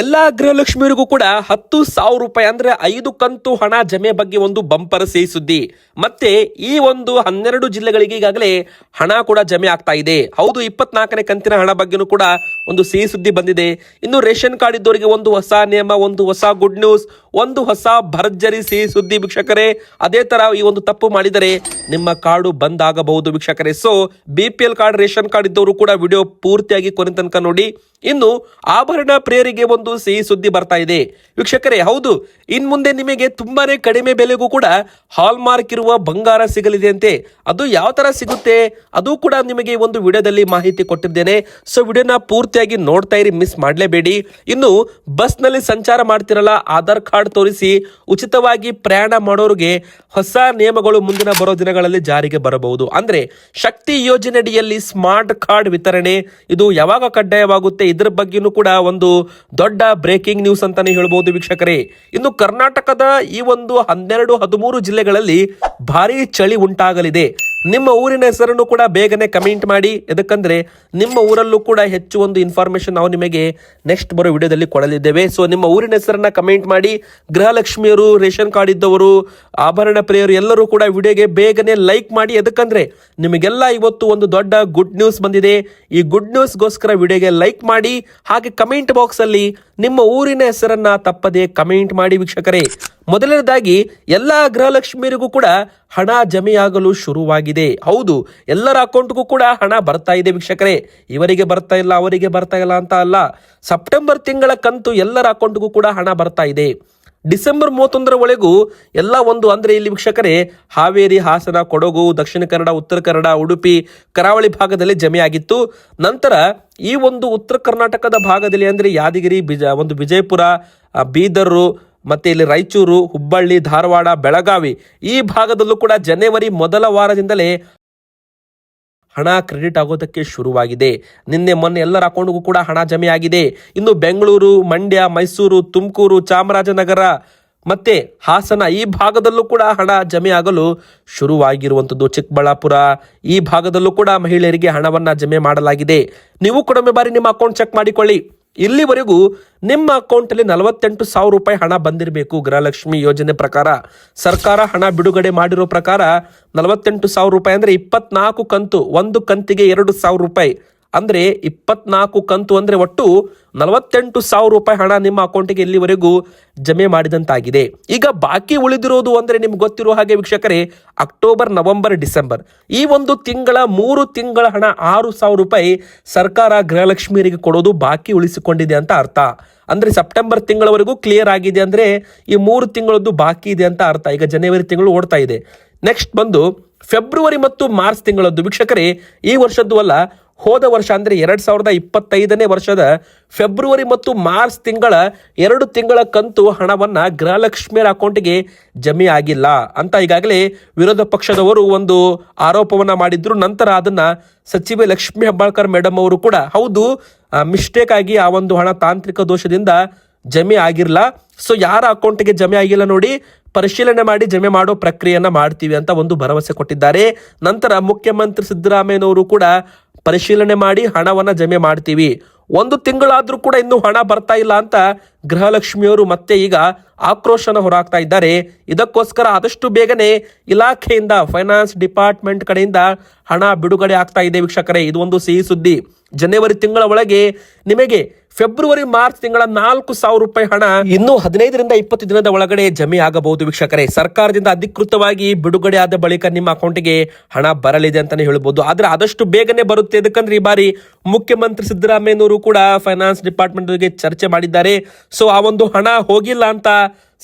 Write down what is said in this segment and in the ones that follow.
ಎಲ್ಲಾ ಗೃಹಲಕ್ಷ್ಮಿಯರಿಗೂ ಕೂಡ ಹತ್ತು ಸಾವಿರ ರೂಪಾಯಿ ಅಂದ್ರೆ ಐದು ಕಂತು ಹಣ ಜಮೆ ಬಗ್ಗೆ ಒಂದು ಬಂಪರ್ ಸಿಹಿ ಸುದ್ದಿ. ಮತ್ತೆ ಈ ಒಂದು ಹನ್ನೆರಡು ಜಿಲ್ಲೆಗಳಿಗೆ ಈಗಾಗಲೇ ಹಣ ಕೂಡ ಜಮೆ ಆಗ್ತಾ ಇದೆ. ಹೌದು, ಇಪ್ಪತ್ನಾಲ್ಕನೇ ಕಂತಿನ ಹಣ ಬಗ್ಗೆನೂ ಕೂಡ ಒಂದು ಸಿಹಿ ಸುದ್ದಿ ಬಂದಿದೆ. ಇನ್ನು ರೇಷನ್ ಕಾರ್ಡ್ ಇದ್ದವರಿಗೆ ಒಂದು ಹೊಸ ನಿಯಮ, ಒಂದು ಹೊಸ ಗುಡ್ ನ್ಯೂಸ್ ಒಂದು ಹೊಸ ಭರ್ಜರಿ ಸಿಹಿ ಸುದ್ದಿ ವೀಕ್ಷಕರೇ. ಅದೇ ತರ ಈ ಒಂದು ತಪ್ಪು ಮಾಡಿದರೆ ನಿಮ್ಮ ಕಾರ್ಡು ಬಂದ್ ಆಗಬಹುದು ವೀಕ್ಷಕರೇ. So B P L card, ration card ಇದ್ದವರು ಕೂಡ ವಿಡಿಯೋ ಪೂರ್ತಿಯಾಗಿ ಕೊನೆ ತನಕ ನೋಡಿ. ಇನ್ನು ಆಭರಣ ಪ್ರಿಯರಿಗೆ ಒಂದು ಸಿಹಿ ಸುದ್ದಿ ಬರ್ತಾ ಇದೆ. ವೀಕ್ಷಕರೇ, ಹೌದು ಇನ್ ಮುಂದೆ ನಿಮಗೆ ತುಂಬಾನೇ ಕಡಿಮೆ ಬೆಲೆಗೂ ಕೂಡ ಹಾಲ್ ಮಾರ್ಕ್ ಇರುವ ಬಂಗಾರ ಸಿಗಲಿದೆ ಅಂತೆ ಅದು ಯಾವ ತರ ಸಿಗುತ್ತೆ? ಅದು ಕೂಡ ನಿಮಗೆ ಒಂದು ವಿಡಿಯೋದಲ್ಲಿ ಮಾಹಿತಿ ಕೊಟ್ಟಿದ್ದೇನೆ. ಸೊ ವಿಡಿಯೋನ ಪೂರ್ತಿಯಾಗಿ ನೋಡ್ತಾ ಇರಿ ಮಿಸ್ ಮಾಡಲೇಬೇಡಿ. ಇನ್ನು, ಬಸ್ನಲ್ಲಿ ಸಂಚಾರ ಮಾಡ್ತಿರಲ್ಲ, ಆಧಾರ್ ಕಾರ್ಡ್ ತೋರಿಸಿ ಉಚಿತವಾಗಿ ಪ್ರಯಾಣ ಮಾಡೋರಿಗೆ ಹೊಸ ನಿಯಮಗಳು ಮುಂದಿನ ಬರೋ ದಿನಗಳಲ್ಲಿ ಜಾರಿಗೆ ಬರಬಹುದು. ಅಂದ್ರೆ, ಶಕ್ತಿ ಯೋಜನೆಯಡಿಯಲ್ಲಿ ಸ್ಮಾರ್ಟ್ ಕಾರ್ಡ್ ವಿತರಣೆ, ಇದು ಯಾವಾಗ ಕಡ್ಡಾಯವಾಗುತ್ತೆ? ಇದರ ಬಗ್ಗೆನೂ ಕೂಡ ಒಂದು ದೊಡ್ಡ ಬ್ರೇಕಿಂಗ್ ನ್ಯೂಸ್ ಅಂತಾನೆ ಹೇಳ್ಬೋದು ವೀಕ್ಷಕರೇ. ಇನ್ನು ಕರ್ನಾಟಕದ ಈ ಒಂದು ಹನ್ನೆರಡು ಹದಿಮೂರು ಜಿಲ್ಲೆಗಳಲ್ಲಿ ಭಾರಿ ಚಳಿ ಉಂಟಾಗಲಿದೆ. ನಿಮ್ಮ ಊರಿನ ಹೆಸರನ್ನು ಕೂಡ ಬೇಗನೆ ಕಮೆಂಟ್ ಮಾಡಿ. ಯಾಕಂದ್ರೆ ನಿಮ್ಮ ಊರಲ್ಲೂ ಕೂಡ ಹೆಚ್ಚು ಒಂದು ಇನ್ಫಾರ್ಮೇಶನ್ ನಾವು ನಿಮಗೆ ನೆಕ್ಸ್ಟ್ ಬರೋ ವಿಡಿಯೋದಲ್ಲಿ ಕೊಡಲಿದ್ದೇವೆ. ಸೊ ನಿಮ್ಮ ಊರಿನ ಹೆಸರನ್ನ ಕಮೆಂಟ್ ಮಾಡಿ. ಗೃಹಲಕ್ಷ್ಮಿಯರು, ರೇಷನ್ ಕಾರ್ಡ್ ಇದ್ದವರು, ಆಭರಣ ಪ್ರಿಯರು ಎಲ್ಲರೂ ಕೂಡ ವಿಡಿಯೋಗೆ ಬೇಗನೆ ಲೈಕ್ ಮಾಡಿ. ಎದಕ್ಕಂದ್ರೆ, ನಿಮಗೆಲ್ಲ ಇವತ್ತು ಒಂದು ದೊಡ್ಡ ಗುಡ್ ನ್ಯೂಸ್ ಬಂದಿದೆ. ಈ ಗುಡ್ ನ್ಯೂಸ್ಗೋಸ್ಕರ ವಿಡಿಯೋಗೆ ಲೈಕ್ ಮಾಡಿ. ಹಾಗೆ ಕಮೆಂಟ್ ಬಾಕ್ಸ್ ಅಲ್ಲಿ ನಿಮ್ಮ ಊರಿನ ಹೆಸರನ್ನ ತಪ್ಪದೆ ಕಮೆಂಟ್ ಮಾಡಿ, ವೀಕ್ಷಕರೇ. ಮೊದಲನೇದಾಗಿ ಎಲ್ಲ ಗೃಹಲಕ್ಷ್ಮಿಯರಿಗೂ ಕೂಡ ಹಣ ಜಮೆಯಾಗಲು ಶುರುವಾಗಿದೆ. ಹೌದು, ಎಲ್ಲರ ಅಕೌಂಟ್ಗೂ ಕೂಡ ಹಣ ಬರ್ತಾ ಇದೆ ವೀಕ್ಷಕರೇ. ಇವರಿಗೆ ಬರ್ತಾ ಇಲ್ಲ, ಅವರಿಗೆ ಬರ್ತಾ ಇಲ್ಲ ಅಂತ ಅಲ್ಲ. ಸೆಪ್ಟೆಂಬರ್ ತಿಂಗಳ ಕಂತು ಎಲ್ಲರ ಅಕೌಂಟ್ಗೂ ಕೂಡ ಹಣ ಬರ್ತಾ ಇದೆ. ಡಿಸೆಂಬರ್ ಮೂವತ್ತೊಂದರ ಒಳಗೂ ಎಲ್ಲ ಒಂದು ಅಂದ್ರೆ ಇಲ್ಲಿ ವೀಕ್ಷಕರೇ, ಹಾವೇರಿ, ಹಾಸನ, ಕೊಡಗು, ದಕ್ಷಿಣ ಕನ್ನಡ, ಉತ್ತರ ಕನ್ನಡ, ಉಡುಪಿ, ಕರಾವಳಿ ಭಾಗದಲ್ಲಿ ಜಮೆಯಾಗಿತ್ತು. ನಂತರ ಈ ಒಂದು ಉತ್ತರ ಕರ್ನಾಟಕದ ಭಾಗದಲ್ಲಿ ಅಂದ್ರೆ ಯಾದಗಿರಿ, ಬಿಜ, ಒಂದು ವಿಜಯಪುರ ಬೀದರು ಮತ್ತೆ ಇಲ್ಲಿ ರಾಯಚೂರು, ಹುಬ್ಬಳ್ಳಿ, ಧಾರವಾಡ, ಬೆಳಗಾವಿ ಈ ಭಾಗದಲ್ಲೂ ಕೂಡ ಜನವರಿ ಮೊದಲ ವಾರದಿಂದಲೇ ಹಣ ಕ್ರೆಡಿಟ್ ಆಗೋದಕ್ಕೆ ಶುರುವಾಗಿದೆ. ನಿನ್ನೆ ಮೊನ್ನೆ ಎಲ್ಲರ ಅಕೌಂಟ್ಗೂ ಕೂಡ ಹಣ ಜಮೆ ಆಗಿದೆ. ಇನ್ನು ಬೆಂಗಳೂರು, ಮಂಡ್ಯ, ಮೈಸೂರು, ತುಮಕೂರು, ಚಾಮರಾಜನಗರ ಮತ್ತೆ ಹಾಸನ ಈ ಭಾಗದಲ್ಲೂ ಕೂಡ ಹಣ ಜಮೆ ಆಗಲು ಶುರುವಾಗಿರುವಂಥದ್ದು. ಚಿಕ್ಕಬಳ್ಳಾಪುರ ಈ ಭಾಗದಲ್ಲೂ ಕೂಡ ಮಹಿಳೆಯರಿಗೆ ಹಣವನ್ನು ಜಮೆ ಮಾಡಲಾಗಿದೆ. ನೀವು ಕೂಡ ಒಮ್ಮೆ ಬಾರಿ ನಿಮ್ಮ ಅಕೌಂಟ್ ಚೆಕ್ ಮಾಡಿಕೊಳ್ಳಿ. ಇಲ್ಲಿವರೆಗೂ ನಿಮ್ಮ ಅಕೌಂಟಲ್ಲಿ ನಲವತ್ತೆಂಟು ಸಾವಿರ ರೂಪಾಯಿ ಹಣ ಬಂದಿರಬೇಕು. ಗೃಹಲಕ್ಷ್ಮಿ ಯೋಜನೆ ಪ್ರಕಾರ, ಸರ್ಕಾರ ಹಣ ಬಿಡುಗಡೆ ಮಾಡಿರೋ ಪ್ರಕಾರ ನಲವತ್ತೆಂಟು ಸಾವಿರ ರೂಪಾಯಿ ಅಂದರೆ ಇಪ್ಪತ್ನಾಲ್ಕು ಕಂತು, ಒಂದು ಕಂತಿಗೆ ಎರಡು ಸಾವಿರ ರೂಪಾಯಿ. ಅಂದರೆ ಇಪ್ಪತ್ನಾಲ್ಕು ಕಂತು ಅಂದರೆ ಒಟ್ಟು ನಲವತ್ತೆಂಟು ಸಾವಿರ ರೂಪಾಯಿ ಹಣ ನಿಮ್ಮ ಅಕೌಂಟಿಗೆ ಇಲ್ಲಿವರೆಗೂ ಜಮೆ ಮಾಡಿದಂತಾಗಿದೆ. ಈಗ ಬಾಕಿ ಉಳಿದಿರೋದು ಅಂದರೆ ನಿಮ್ಗೆ ಗೊತ್ತಿರೋ ಹಾಗೆ ವೀಕ್ಷಕರೇ, ಅಕ್ಟೋಬರ್, ನವೆಂಬರ್, ಡಿಸೆಂಬರ್. ಈ ಒಂದು ತಿಂಗಳ, ಮೂರು ತಿಂಗಳ ಹಣ ಆರು ಸಾವಿರ ರೂಪಾಯಿ ಸರ್ಕಾರ ಗೃಹಲಕ್ಷ್ಮಿಯರಿಗೆ ಕೊಡೋದು ಬಾಕಿ ಉಳಿಸಿಕೊಂಡಿದೆ ಅಂತ ಅರ್ಥ. ಅಂದ್ರೆ ಸೆಪ್ಟೆಂಬರ್ ತಿಂಗಳವರೆಗೂ ಕ್ಲಿಯರ್ ಆಗಿದೆ ಅಂದ್ರೆ ಈ ಮೂರು ತಿಂಗಳದ್ದು ಬಾಕಿ ಇದೆ ಅಂತ ಅರ್ಥ. ಈಗ ಜನವರಿ ತಿಂಗಳು ಓಡ್ತಾ ಇದೆ. ನೆಕ್ಸ್ಟ್ ಬಂದು, ಫೆಬ್ರವರಿ ಮತ್ತು ಮಾರ್ಚ್ ತಿಂಗಳದ್ದು ವೀಕ್ಷಕರೇ, ಈ ವರ್ಷದ್ದು ಅಲ್ಲ ಹೋದ ವರ್ಷ ಅಂದರೆ ಎರಡು ಸಾವಿರದ ಇಪ್ಪತ್ತೈದನೇ ವರ್ಷದ ಫೆಬ್ರವರಿ ಮತ್ತು ಮಾರ್ಚ್ ತಿಂಗಳ ಎರಡು ತಿಂಗಳ ಕಂತು ಹಣವನ್ನು ಗೃಹಲಕ್ಷ್ಮಿಯರ ಅಕೌಂಟಿಗೆ ಜಮೆ ಆಗಿಲ್ಲ ಅಂತ ಈಗಾಗಲೇ ವಿರೋಧ ಪಕ್ಷದವರು ಒಂದು ಆರೋಪವನ್ನ ಮಾಡಿದ್ರು. ನಂತರ ಅದನ್ನ ಸಚಿವೆ ಲಕ್ಷ್ಮೀ ಹೆಬ್ಬಾಳ್ಕರ್ ಮೇಡಮ್ ಅವರು ಕೂಡ ಹೌದು ಮಿಸ್ಟೇಕ್ ಆಗಿ ಆ ಒಂದು ಹಣ ತಾಂತ್ರಿಕ ದೋಷದಿಂದ ಜಮೆ ಆಗಿರಲ್ಲ ಸೊ ಯಾರ ಅಕೌಂಟ್ಗೆ ಜಮೆ ಆಗಿಲ್ಲ ನೋಡಿ, ಪರಿಶೀಲನೆ ಮಾಡಿ ಜಮೆ ಮಾಡೋ ಪ್ರಕ್ರಿಯೆಯನ್ನು ಮಾಡ್ತೀವಿ ಅಂತ ಒಂದು ಭರವಸೆ ಕೊಟ್ಟಿದ್ದಾರೆ. ನಂತರ ಮುಖ್ಯಮಂತ್ರಿ ಸಿದ್ದರಾಮಯ್ಯನವರು ಕೂಡ ಪರಿಶೀಲನೆ ಮಾಡಿ ಹಣವನ್ನ ಜಮೆ ಮಾಡ್ತೀವಿ. ಒಂದು ತಿಂಗಳಾದರೂ ಕೂಡ ಇನ್ನೂ ಹಣ ಬರ್ತಾ ಇಲ್ಲ ಅಂತ ಗೃಹಲಕ್ಷ್ಮಿಯವರು ಮತ್ತೆ ಈಗ ಆಕ್ರೋಶನ ಹೊರಹಾಕ್ತಾ ಇದ್ದಾರೆ. ಇದಕ್ಕೋಸ್ಕರ ಆದಷ್ಟು ಬೇಗನೆ ಇಲಾಖೆಯಿಂದ ಫೈನಾನ್ಸ್ ಡಿಪಾರ್ಟ್ಮೆಂಟ್ ಕಡೆಯಿಂದ ಹಣ ಬಿಡುಗಡೆ ಆಗ್ತಾ ಇದೆ ವೀಕ್ಷಕರೇ. ಇದು ಒಂದು ಸಿಹಿ ಸುದ್ದಿ. ಜನವರಿ ತಿಂಗಳ ಒಳಗೆ ನಿಮಗೆ ಫೆಬ್ರವರಿ, ಮಾರ್ಚ್ ತಿಂಗಳ ನಾಲ್ಕು ಸಾವಿರ ರೂಪಾಯಿ ಹಣ ಇನ್ನು ಹದಿನೈದರಿಂದ ಇಪ್ಪತ್ತು ದಿನದ ಒಳಗಡೆ ಜಮೆ ಆಗಬಹುದು ವೀಕ್ಷಕರೇ. ಸರ್ಕಾರದಿಂದ ಅಧಿಕೃತವಾಗಿ ಬಿಡುಗಡೆ ಆದ ಬಳಿಕ ನಿಮ್ಮ ಅಕೌಂಟ್ಗೆ ಹಣ ಬರಲಿದೆ ಅಂತಾನೆ ಹೇಳ್ಬೋದು. ಆದ್ರೆ ಆದಷ್ಟು ಬೇಗನೆ ಬರುತ್ತೆ. ಯಾಕಂದ್ರೆ ಈ ಬಾರಿ ಮುಖ್ಯಮಂತ್ರಿ ಸಿದ್ದರಾಮಯ್ಯನವರು ಕೂಡ ಫೈನಾನ್ಸ್ ಡಿಪಾರ್ಟ್ಮೆಂಟ್ ಜೊತೆಗೆ ಚರ್ಚೆ ಮಾಡಿದ್ದಾರೆ. ಸೊ ಆ ಒಂದು ಹಣ ಹೋಗಿಲ್ಲ ಅಂತ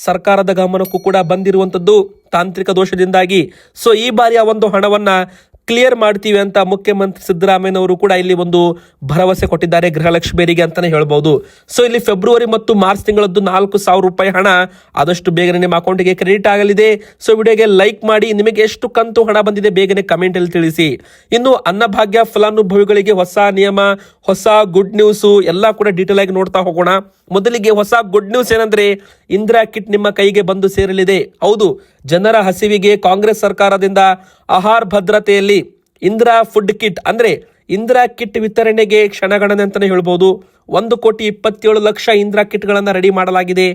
ಸರ್ಕಾರದ ಗಮನಕ್ಕೂ ಕೂಡ ಬಂದಿರುವಂತದ್ದು ತಾಂತ್ರಿಕ ದೋಷದಿಂದಾಗಿ. ಸೊ ಈ ಬಾರಿ ಆ ಒಂದು ಹಣವನ್ನ ಕ್ಲಿಯರ್ ಮಾಡ್ತೀವಿ ಅಂತ ಮುಖ್ಯಮಂತ್ರಿ ಸಿದ್ದರಾಮಯ್ಯನವರು ಕೂಡ ಇಲ್ಲಿ ಒಂದು ಭರವಸೆ ಕೊಟ್ಟಿದ್ದಾರೆ ಗೃಹಲಕ್ಷ್ಮಿಯರಿಗೆ ಅಂತಾನೆ ಹೇಳ್ಬಹುದು ಸೊ ಇಲ್ಲಿ ಫೆಬ್ರವರಿ ಮತ್ತು ಮಾರ್ಚ್ ತಿಂಗಳದ್ದು ನಾಲ್ಕು ಸಾವಿರ ರೂಪಾಯಿ ಹಣ. ಆದಷ್ಟು ಬೇಗನೆ ನಿಮ್ಮ ಅಕೌಂಟಿಗೆ ಕ್ರೆಡಿಟ್ ಆಗಲಿದೆ. ಸೊ ವಿಡಿಯೋಗೆ ಲೈಕ್ ಮಾಡಿ, ನಿಮಗೆ ಎಷ್ಟು ಕಂತು ಹಣ ಬಂದಿದೆ ಬೇಗನೆ ಕಮೆಂಟ್ ಅಲ್ಲಿ ತಿಳಿಸಿ. ಇನ್ನು ಅನ್ನಭಾಗ್ಯ ಫಲಾನುಭವಿಗಳಿಗೆ ಹೊಸ ನಿಯಮ, ಹೊಸ ಗುಡ್ ನ್ಯೂಸ್ ಎಲ್ಲ ಕೂಡ ಡೀಟೇಲ್ ಆಗಿ ನೋಡ್ತಾ ಹೋಗೋಣ. ಮೊದಲಿಗೆ ಹೊಸ ಗುಡ್ ನ್ಯೂಸ್ ಏನಂದ್ರೆ ಇಂದಿರಾ ಕಿಟ್ ನಿಮ್ಮ ಕೈಗೆ ಬಂದು ಸೇರಲಿದೆ. ಹೌದು, ಜನರ ಹಸಿವಿಗೆ ಕಾಂಗ್ರೆಸ್ ಸರ್ಕಾರದಿಂದ ಆಹಾರ ಭದ್ರತೆಯಲ್ಲಿ ಇಂದಿರಾ ಫುಡ್ ಕಿಟ್ ಅಂದ್ರೆ ಇಂದಿರಾ ಕಿಟ್ ವಿತರಣೆಗೆ ಕ್ಷಣಗಣನೆ ಅಂತಲೇ ಹೇಳ್ಬೋದು. ಒಂದು ಕೋಟಿ ಇಪ್ಪತ್ತೇಳು ಲಕ್ಷ ಇಂದಿರಾ ಕಿಟ್ಗಳನ್ನು ರೆಡಿ ಮಾಡಲಾಗಿದೆ.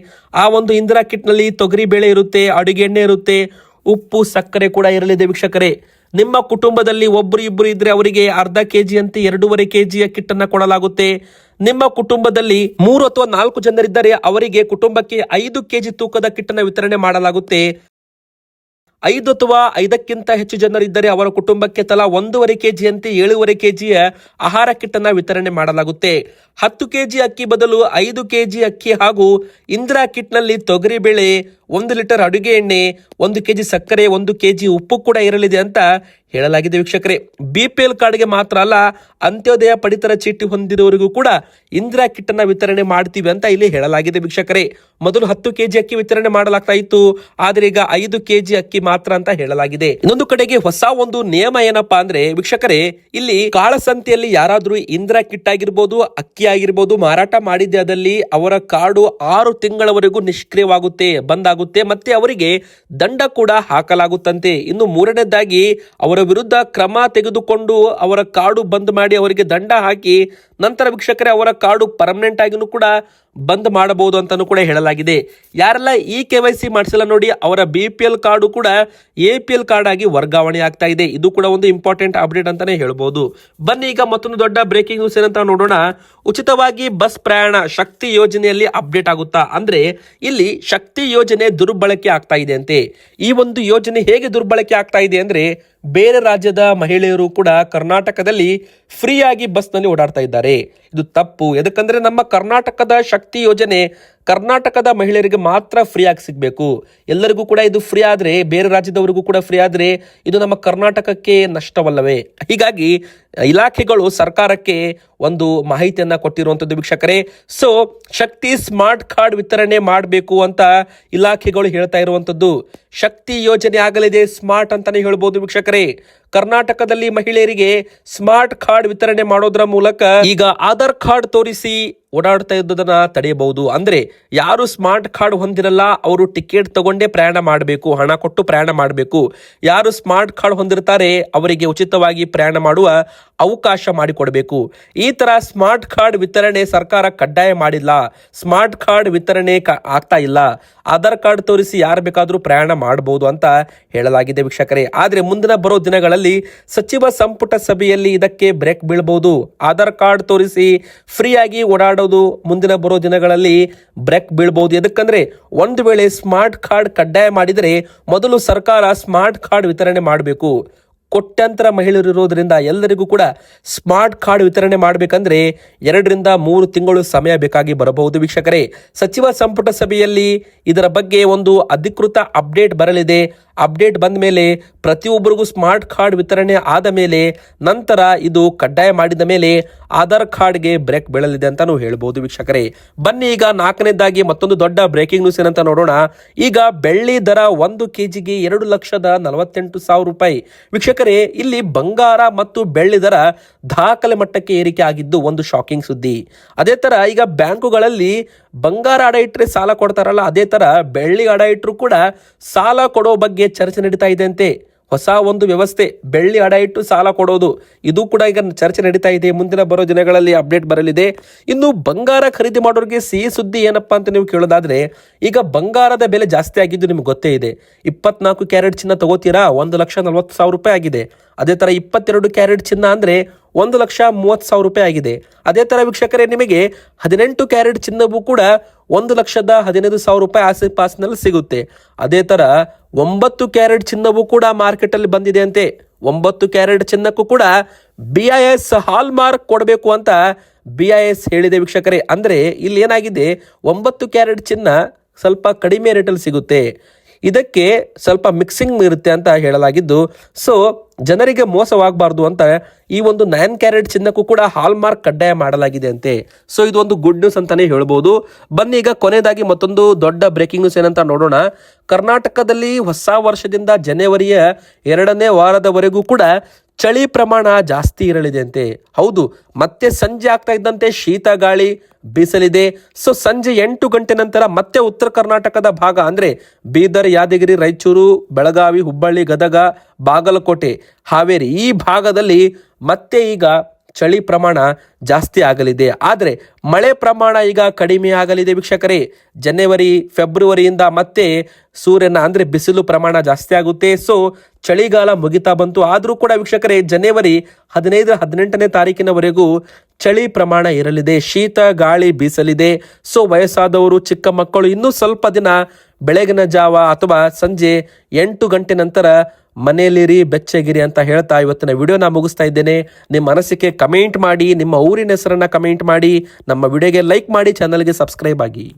ಆ ಒಂದು ಇಂದಿರಾ ಕಿಟ್ನಲ್ಲಿ ತೊಗರಿ ಬೇಳೆ ಇರುತ್ತೆ, ಅಡುಗೆ ಎಣ್ಣೆ ಇರುತ್ತೆ, ಉಪ್ಪು, ಸಕ್ಕರೆ ಕೂಡ ಇರಲಿದೆ ವೀಕ್ಷಕರೇ. ನಿಮ್ಮ ಕುಟುಂಬದಲ್ಲಿ ಒಬ್ಬರು ಇಬ್ಬರು ಇದ್ರೆ ಅವರಿಗೆ ಅರ್ಧ ಕೆಜಿ ಜಿಯಂತೆ ಎರಡೂವರೆ ಕೆಜಿಯ ಜಿಯ ಕಿಟ್ಟನ್ನು ಕೊಡಲಾಗುತ್ತೆ. ನಿಮ್ಮ ಕುಟುಂಬದಲ್ಲಿ ಮೂರು ಅಥವಾ ನಾಲ್ಕು ಜನರಿದ್ದರೆ ಅವರಿಗೆ ಕುಟುಂಬಕ್ಕೆ ಐದು ಕೆಜಿ ತೂಕದ ಕಿಟ್ ಅನ್ನ ವಿತರಣೆ ಮಾಡಲಾಗುತ್ತೆ. ಐದು ಅಥವಾ ಐದಕ್ಕಿಂತ ಹೆಚ್ಚು ಜನರಿದ್ದರೆ ಅವರ ಕುಟುಂಬಕ್ಕೆ ತಲಾ ಒಂದೂವರೆ ಕೆಜಿಯಂತೆ ಏಳೂವರೆ ಕೆಜಿಯ ಆಹಾರ ಕಿಟ್ ಅನ್ನ ವಿತರಣೆ ಮಾಡಲಾಗುತ್ತೆ. ಹತ್ತು ಕೆಜಿ ಅಕ್ಕಿ ಬದಲು ಐದು ಕೆಜಿ ಅಕ್ಕಿ ಹಾಗೂ ಇಂದಿರಾ ಕಿಟ್ನಲ್ಲಿ ತೊಗರಿ ಬೇಳೆ ಒಂದು ಲೀಟರ್ ಅಡುಗೆ ಎಣ್ಣೆ, ಒಂದು ಕೆಜಿ ಸಕ್ಕರೆ, ಒಂದು ಕೆಜಿ ಉಪ್ಪು ಕೂಡ ಇರಲಿದೆ ಅಂತ ಹೇಳಲಾಗಿದೆ ವೀಕ್ಷಕರೇ. ಬಿ ಪಿ ಎಲ್ ಕಾರ್ಡ್ಗೆ ಮಾತ್ರ ಅಲ್ಲ, ಅಂತ್ಯೋದಯ ಪಡಿತರ ಚೀಟಿ ಹೊಂದಿರುವವರಿಗೂ ಕೂಡ ಇಂದಿರಾ ಕಿಟ್ ಅನ್ನ ವಿತರಣೆ ಮಾಡ್ತೀವಿ ಅಂತ ಇಲ್ಲಿ ಹೇಳಲಾಗಿದೆ ವೀಕ್ಷಕರೇ. ಮೊದಲು ಹತ್ತು ಕೆಜಿ ಅಕ್ಕಿ ವಿತರಣೆ ಮಾಡಲಾಗ್ತಾ ಇತ್ತು, ಆದ್ರೆ ಈಗ ಐದು ಕೆಜಿ ಅಕ್ಕಿ ಮಾತ್ರ ಅಂತ ಹೇಳಲಾಗಿದೆ. ಇನ್ನೊಂದು ಕಡೆಗೆ ಹೊಸ ಒಂದು ನಿಯಮ ಏನಪ್ಪಾ ಅಂದ್ರೆ, ವೀಕ್ಷಕರೇ, ಇಲ್ಲಿ ಕಾಳಸಂತೆಯಲ್ಲಿ ಯಾರಾದ್ರೂ ಇಂದಿರಾ ಕಿಟ್ ಆಗಿರ್ಬೋದು, ಅಕ್ಕಿ ಆಗಿರ್ಬೋದು ಮಾರಾಟ ಮಾಡಿದ್ದೆ ಅದಲ್ಲಿ ಅವರ ಕಾರ್ಡು ಆರು ತಿಂಗಳವರೆಗೂ ನಿಷ್ಕ್ರಿಯವಾಗುತ್ತೆ ಬಂದಾಗುತ್ತೆ ಮತ್ತೆ ಅವರಿಗೆ ದಂಡ ಕೂಡ ಹಾಕಲಾಗುತ್ತಂತೆ. ಇನ್ನು ಮೂರನೇದಾಗಿ ಅವರ ವಿರುದ್ಧ ಕ್ರಮ ತೆಗೆದುಕೊಂಡು ಅವರ ಕಾರ್ಡು ಬಂದ್ ಮಾಡಿ ಅವರಿಗೆ ದಂಡ ಹಾಕಿ ನಂತರ ವೀಕ್ಷಕರೇ ಅವರ ಕಾರ್ಡು ಪರ್ಮನೆಂಟ್ ಆಗಿನೂ ಕೂಡ ಬಂದ್ ಮಾಡಬಹುದು ಅಂತಾನೂ ಕೂಡ ಹೇಳಲಾಗಿದೆ. ಯಾರೆಲ್ಲ ಈ ಕೆ ವೈ ಸಿ ಮಾಡಿಸಿಲ್ಲ ನೋಡಿ, ಅವರ ಬಿ ಪಿ ಎಲ್ ಕಾರ್ಡು ಕೂಡ ಎ ಪಿ ಎಲ್ ಕಾರ್ಡ್ ಆಗಿ ವರ್ಗಾವಣೆ ಆಗ್ತಾ ಇದೆ. ಇದು ಕೂಡ ಒಂದು ಇಂಪಾರ್ಟೆಂಟ್ ಅಪ್ಡೇಟ್ ಅಂತಾನೆ ಹೇಳ್ಬೋದು. ಬನ್ನಿ, ಈಗ ಮತ್ತೊಂದು ದೊಡ್ಡ ಬ್ರೇಕಿಂಗ್ ನ್ಯೂಸ್ ಏನಂತ ನೋಡೋಣ. ಉಚಿತವಾಗಿ ಬಸ್ ಪ್ರಯಾಣ ಶಕ್ತಿ ಯೋಜನೆಯಲ್ಲಿ ಅಪ್ಡೇಟ್ ಆಗುತ್ತಾ? ಅಂದ್ರೆ, ಇಲ್ಲಿ ಶಕ್ತಿ ಯೋಜನೆ ದುರ್ಬಳಕೆ ಆಗ್ತಾ ಇದೆ ಅಂತೆ. ಈ ಒಂದು ಯೋಜನೆ ಹೇಗೆ ದುರ್ಬಳಕೆ ಆಗ್ತಾ ಇದೆ ಅಂದ್ರೆ ಬೇರೆ ರಾಜ್ಯದ ಮಹಿಳೆಯರು ಕೂಡ ಕರ್ನಾಟಕದಲ್ಲಿ ಫ್ರೀಯಾಗಿ ಬಸ್ನಲ್ಲಿ ಓಡಾಡ್ತಾ ಇದ್ದಾರೆ. ಇದು ತಪ್ಪು. ಯಾಕಂದ್ರೆ ನಮ್ಮ ಕರ್ನಾಟಕದ ಶಕ್ತಿ ಯೋಜನೆ ಕರ್ನಾಟಕದ ಮಹಿಳೆಯರಿಗೆ ಮಾತ್ರ ಫ್ರೀಯಾಗಿ ಸಿಗಬೇಕು. ಎಲ್ಲರಿಗೂ ಕೂಡ ಇದು ಫ್ರೀ ಆದರೆ, ಬೇರೆ ರಾಜ್ಯದವರಿಗೂ ಕೂಡ ಫ್ರೀ ಆದರೆ ಇದು ನಮ್ಮ ಕರ್ನಾಟಕಕ್ಕೆ ನಷ್ಟವಲ್ಲವೇ? ಹೀಗಾಗಿ, ಇಲಾಖೆಗಳು ಸರ್ಕಾರಕ್ಕೆ ಒಂದು ಮಾಹಿತಿಯನ್ನು ಕೊಟ್ಟಿರುವಂಥದ್ದು ವೀಕ್ಷಕರೇ. ಸೊ ಶಕ್ತಿ ಸ್ಮಾರ್ಟ್ ಕಾರ್ಡ್ ವಿತರಣೆ ಮಾಡಬೇಕು ಅಂತ ಇಲಾಖೆಗಳು ಹೇಳ್ತಾ ಇರುವಂಥದ್ದು ಶಕ್ತಿ ಯೋಜನೆ ಆಗಲಿದೆ ಸ್ಮಾರ್ಟ್ ಅಂತಾನೆ ಹೇಳ್ಬೋದು ವೀಕ್ಷಕರೇ. ಕರ್ನಾಟಕದಲ್ಲಿ ಮಹಿಳೆಯರಿಗೆ ಸ್ಮಾರ್ಟ್ ಕಾರ್ಡ್ ವಿತರಣೆ ಮಾಡೋದ್ರ ಮೂಲಕ ಈಗ ಆಧಾರ್ ಕಾರ್ಡ್ ತೋರಿಸಿ ಓಡಾಡ್ತಾ ಇದ್ದುದನ್ನ ತಡೆಯಬಹುದು. ಅಂದ್ರೆ ಯಾರು ಸ್ಮಾರ್ಟ್ ಕಾರ್ಡ್ ಹೊಂದಿರಲ್ಲ, ಅವರು ಟಿಕೆಟ್ ತಗೊಂಡೇ ಪ್ರಯಾಣ ಮಾಡಬೇಕು, ಹಣ ಕೊಟ್ಟು ಪ್ರಯಾಣ ಮಾಡಬೇಕು. ಯಾರು ಸ್ಮಾರ್ಟ್ ಕಾರ್ಡ್ ಹೊಂದಿರ್ತಾರೆ, ಅವರಿಗೆ ಉಚಿತವಾಗಿ ಪ್ರಯಾಣ ಮಾಡುವ ಅವಕಾಶ ಮಾಡಿಕೊಡಬೇಕು. ಈ ತರ ಸ್ಮಾರ್ಟ್ ಕಾರ್ಡ್ ವಿತರಣೆ ಸರ್ಕಾರ ಕಡ್ಡಾಯ ಮಾಡಿಲ್ಲ. ಸ್ಮಾರ್ಟ್ ಕಾರ್ಡ್ ವಿತರಣೆ ಆಗ್ತಾ ಇಲ್ಲ. ಆಧಾರ್ ಕಾರ್ಡ್ ತೋರಿಸಿ ಯಾರು ಬೇಕಾದರೂ ಪ್ರಯಾಣ ಮಾಡಬಹುದು ಅಂತ ಹೇಳಲಾಗಿದೆ ವೀಕ್ಷಕರೇ. ಆದರೆ ಮುಂದಿನ ಬರೋ ದಿನಗಳಲ್ಲಿ ಸಚಿವ ಸಂಪುಟ ಸಭೆಯಲ್ಲಿ ಇದಕ್ಕೆ ಬ್ರೇಕ್ ಬೀಳಬಹುದು ಆಧಾರ್ ಕಾರ್ಡ್ ತೋರಿಸಿ ಫ್ರೀಯಾಗಿ ಓಡಾಡೋದು ಮುಂದಿನ ಬರೋ ದಿನಗಳಲ್ಲಿ ಬ್ರೇಕ್ ಬೀಳಬಹುದು ಎದಕ್ಕಂದ್ರೆ ಒಂದು ವೇಳೆ ಸ್ಮಾರ್ಟ್ ಕಾರ್ಡ್ ಕಡ್ಡಾಯ ಮಾಡಿದರೆ ಮೊದಲು ಸರ್ಕಾರ ಸ್ಮಾರ್ಟ್ ಕಾರ್ಡ್ ವಿತರಣೆ ಮಾಡಬೇಕು. ಕೋಟ್ಯಾಂತರ ಮಹಿಳೆಯರು ಇರೋದರಿಂದ ಎಲ್ಲರಿಗೂ ಕೂಡ ಸ್ಮಾರ್ಟ್ ಕಾರ್ಡ್ ವಿತರಣೆ ಮಾಡಬೇಕಂದ್ರೆ ಎರಡರಿಂದ ಮೂರು ತಿಂಗಳು ಸಮಯ ಬೇಕಾಗಿ ಬರಬಹುದು. ವೀಕ್ಷಕರೇ, ಸಚಿವ ಸಂಪುಟ ಸಭೆಯಲ್ಲಿ ಇದರ ಬಗ್ಗೆ ಒಂದು ಅಧಿಕೃತ ಅಪ್ಡೇಟ್ ಬರಲಿದೆ. ಅಪ್ಡೇಟ್ ಬಂದ ಮೇಲೆ ಪ್ರತಿಯೊಬ್ಬರಿಗೂ ಸ್ಮಾರ್ಟ್ ಕಾರ್ಡ್ ವಿತರಣೆ ಆದ ಮೇಲೆ ನಂತರ ಇದು ಕಡ್ಡಾಯ ಮಾಡಿದ ಮೇಲೆ ಆಧಾರ್ ಕಾರ್ಡ್ಗೆ ಬ್ರೇಕ್ ಬೀಳಲಿದೆ ನಾವು ಹೇಳ್ಬೋದು ವೀಕ್ಷಕರೇ. ಬನ್ನಿ ಈಗ ನಾಲ್ಕನೇದಾಗಿ ಮತ್ತೊಂದು ದೊಡ್ಡ ಬ್ರೇಕಿಂಗ್ ನ್ಯೂಸ್ ಏನಂತ ನೋಡೋಣ. ಈಗ ಬೆಳ್ಳಿ ದರ ಒಂದು ಕೆಜಿಗೆ ಎರಡು ಲಕ್ಷದ ನಲವತ್ತೆಂಟು ಸಾವಿರ ರೂಪಾಯಿ. ವೀಕ್ಷಕರೇ, ಇಲ್ಲಿ ಬಂಗಾರ ಮತ್ತು ಬೆಳ್ಳಿ ದರ ದಾಖಲೆ ಮಟ್ಟಕ್ಕೆ ಏರಿಕೆ ಆಗಿದ್ದು ಒಂದು ಶಾಕಿಂಗ್ ಸುದ್ದಿ. ಅದೇ ತರ ಈಗ ಬ್ಯಾಂಕುಗಳಲ್ಲಿ ಬಂಗಾರ ಅಡ ಇಟ್ಟರೆ ಸಾಲ ಕೊಡ್ತಾರಲ್ಲ, ಅದೇ ತರ ಬೆಳ್ಳಿ ಅಡ ಇಟ್ಟರು ಕೂಡ ಸಾಲ ಕೊಡೋ ಬಗ್ಗೆ ಚರ್ಚೆ ನಡೀತಾ ಇದೆ ಅಂತೆ ಹೊಸ ಒಂದು ವ್ಯವಸ್ಥೆ, ಬೆಳ್ಳಿ ಅಡ ಇಟ್ಟು ಸಾಲ ಕೊಡೋದು. ಇದು ಕೂಡ ಈಗ ಚರ್ಚೆ ನಡೀತಾ ಇದೆ. ಮುಂದಿನ ಬರೋ ದಿನಗಳಲ್ಲಿ ಅಪ್ಡೇಟ್ ಬರಲಿದೆ. ಇನ್ನು ಬಂಗಾರ ಖರೀದಿ ಮಾಡೋರಿಗೆ ಸಿಹಿ ಸುದ್ದಿ ಏನಪ್ಪಾ ಅಂತ ನೀವು ಕೇಳೋದಾದ್ರೆ, ಈಗ ಬಂಗಾರದ ಬೆಲೆ ಜಾಸ್ತಿ ಆಗಿದ್ದು ನಿಮ್ಗೆ ಗೊತ್ತೇ ಇದೆ. ಇಪ್ಪತ್ನಾಲ್ಕು ಕ್ಯಾರೆಟ್ ಚಿನ್ನ ತಗೋತೀರಾ? ಒಂದು ಲಕ್ಷ ನಲ್ವತ್ತು ಸಾವಿರ ರೂಪಾಯಿ ಆಗಿದೆ. ಅದೇ ತರ ಇಪ್ಪತ್ತೆರಡು ಕ್ಯಾರೆಟ್ ಚಿನ್ನ ಅಂದ್ರೆ ಒಂದು ಲಕ್ಷ ಮೂವತ್ತು ಸಾವಿರ ರೂಪಾಯಿ ಆಗಿದೆ. ಅದೇ ತರ ವೀಕ್ಷಕರೇ, ನಿಮಗೆ ಹದಿನೆಂಟು ಕ್ಯಾರೆಟ್ ಚಿನ್ನವೂ ಕೂಡ ಒಂದು ಲಕ್ಷದ ಹದಿನೈದು ಸಾವಿರ ರೂಪಾಯಿ ಆಸುಪಾಸಿನಲ್ಲಿ ಸಿಗುತ್ತೆ. ಅದೇ ತರ ಒಂಬತ್ತು ಕ್ಯಾರೆಟ್ ಚಿನ್ನವೂ ಕೂಡ ಮಾರ್ಕೆಟ್ ಅಲ್ಲಿ ಬಂದಿದೆ ಅಂತೆ ಒಂಬತ್ತು ಕ್ಯಾರೆಟ್ ಚಿನ್ನಕ್ಕೂ ಕೂಡ B I S hall mark ಕೊಡಬೇಕು ಅಂತ ಬಿ ಐ ಎಸ್ ಹೇಳಿದೆ ವೀಕ್ಷಕರೇ. ಅಂದ್ರೆ ಇಲ್ಲಿ ಏನಾಗಿದೆ? ಒಂಬತ್ತು ಕ್ಯಾರೆಟ್ ಚಿನ್ನ ಸ್ವಲ್ಪ ಕಡಿಮೆ ರೇಟಲ್ಲಿ ಸಿಗುತ್ತೆ. ಇದಕ್ಕೆ ಸ್ವಲ್ಪ ಮಿಕ್ಸಿಂಗ್ ಇರುತ್ತೆ ಅಂತ ಹೇಳಲಾಗಿದ್ದು ಸೊ ಜನರಿಗೆ ಮೋಸವಾಗಬಾರ್ದು ಅಂತ ಈ ಒಂದು ನೈನ್ ಕ್ಯಾರೆಟ್ ಚಿನ್ನಕ್ಕೂ ಕೂಡ ಹಾಲ್ ಮಾರ್ಕ್ ಕಡ್ಡಾಯ ಮಾಡಲಾಗಿದೆ ಅಂತೆ ಸೊ ಇದು ಒಂದು ಗುಡ್ ನ್ಯೂಸ್ ಅಂತಾನೆ ಹೇಳ್ಬೋದು. ಬನ್ನಿ ಈಗ ಕೊನೆಯದಾಗಿ ಮತ್ತೊಂದು ದೊಡ್ಡ ಬ್ರೇಕಿಂಗ್ ನ್ಯೂಸ್ ಏನಂತ ನೋಡೋಣ. ಕರ್ನಾಟಕದಲ್ಲಿ ಹೊಸ ವರ್ಷದಿಂದ ಜನವರಿಯ ಎರಡನೇ ವಾರದವರೆಗೂ ಕೂಡ ಚಳಿ ಪ್ರಮಾಣ ಜಾಸ್ತಿ ಇರಲಿದೆ ಅಂತೆ ಹೌದು, ಮತ್ತೆ ಸಂಜೆ ಆಗ್ತಾ ಇದ್ದಂತೆ ಶೀತ ಗಾಳಿ ಬೀಸಲಿದೆ. ಸೊ ಸಂಜೆ ಎಂಟು ಗಂಟೆ ನಂತರ ಮತ್ತೆ ಉತ್ತರ ಕರ್ನಾಟಕದ ಭಾಗ ಅಂದ್ರೆ ಬೀದರ್, ಯಾದಗಿರಿ, ರಾಯಚೂರು, ಬೆಳಗಾವಿ, ಹುಬ್ಬಳ್ಳಿ, ಗದಗ, ಬಾಗಲಕೋಟೆ, ಹಾವೇರಿ ಈ ಭಾಗದಲ್ಲಿ ಮತ್ತೆ ಈಗ ಚಳಿ ಪ್ರಮಾಣ ಜಾಸ್ತಿ ಆಗಲಿದೆ. ಆದರೆ ಮಳೆ ಪ್ರಮಾಣ ಈಗ ಕಡಿಮೆ ಆಗಲಿದೆ ವೀಕ್ಷಕರೇ. ಜನವರಿ, ಫೆಬ್ರವರಿಯಿಂದ ಮತ್ತೆ ಸೂರ್ಯನ ಅಂದರೆ ಬಿಸಿಲು ಪ್ರಮಾಣ ಜಾಸ್ತಿ ಆಗುತ್ತೆ. ಸೊ ಚಳಿಗಾಲ ಮುಗಿತಾ ಬಂತು. ಆದರೂ ಕೂಡ ವೀಕ್ಷಕರೇ, ಜನವರಿ ಹದಿನೈದು ಹದಿನೆಂಟನೇ ತಾರೀಕಿನವರೆಗೂ ಚಳಿ ಪ್ರಮಾಣ ಇರಲಿದೆ, ಶೀತ, ಗಾಳಿ ಬೀಸಲಿದೆ. ಸೊ, ವಯಸ್ಸಾದವರು, ಚಿಕ್ಕ ಮಕ್ಕಳು ಇನ್ನೂ ಸ್ವಲ್ಪ ದಿನ ಬೆಳಗಿನ ಜಾವ ಅಥವಾ ಸಂಜೆ ಎಂಟು ಗಂಟೆ ನಂತರ ಮನೆಯಲ್ಲಿರಿ, ಬೆಚ್ಚಗಿರಿ ಅಂತ ಹೇಳ್ತಾ ಇವತ್ತಿನ ವಿಡಿಯೋನ ಮುಗಿಸ್ತಾ ಇದ್ದೇನೆ. ನಿಮ್ಮ ಅನಿಸಿಕೆ ಕಮೆಂಟ್ ಮಾಡಿ, ನಿಮ್ಮ ಊರಿನ ಹೆಸರನ್ನ ಕಮೆಂಟ್ ಮಾಡಿ, ನಮ್ಮ ವಿಡಿಯೋಗೆ ಲೈಕ್ ಮಾಡಿ, ಚಾನಲ್ಗೆ ಸಬ್ಸ್ಕ್ರೈಬ್ ಆಗಿ.